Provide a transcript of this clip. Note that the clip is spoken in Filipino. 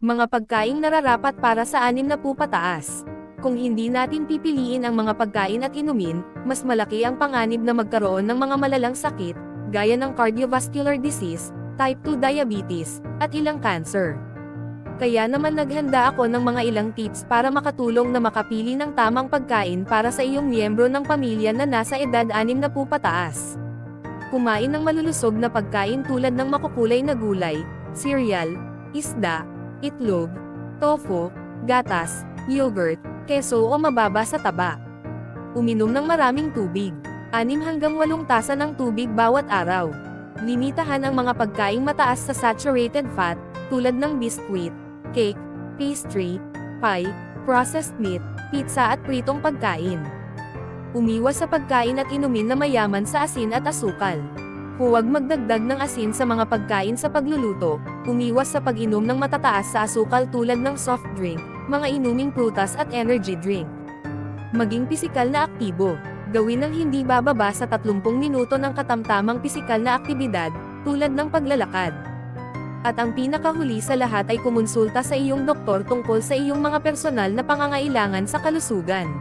Mga pagkaing nararapat para sa anim na po pataas. Kung hindi natin pipiliin ang mga pagkain at inumin, mas malaki ang panganib na magkaroon ng mga malalang sakit, gaya ng cardiovascular disease, type 2 diabetes, at ilang cancer. Kaya naman naghanda ako ng mga ilang tips para makatulong na makapili ng tamang pagkain para sa iyong miyembro ng pamilya na nasa edad 6 na po pataas. Kumain ng malulusog na pagkain tulad ng makukulay na gulay, cereal, isda, itlog, tofu, gatas, yogurt, keso o mababa sa taba. Uminom ng maraming tubig. 6 hanggang 8 tasa ng tubig bawat araw. Limitahan ang mga pagkaing mataas sa saturated fat, tulad ng biskwit, cake, pastry, pie, processed meat, pizza at pritong pagkain. Umiwas sa pagkain at inumin na mayaman sa asin at asukal. Huwag magdagdag ng asin sa mga pagkain sa pagluluto, umiwas sa pag-inom ng matataas sa asukal tulad ng soft drink, mga inuming prutas at energy drink. Maging pisikal na aktibo. Gawin ng hindi bababa sa 30 minuto ng katamtamang pisikal na aktibidad, tulad ng paglalakad. At ang pinakahuli sa lahat ay kumonsulta sa iyong doktor tungkol sa iyong mga personal na pangangailangan sa kalusugan.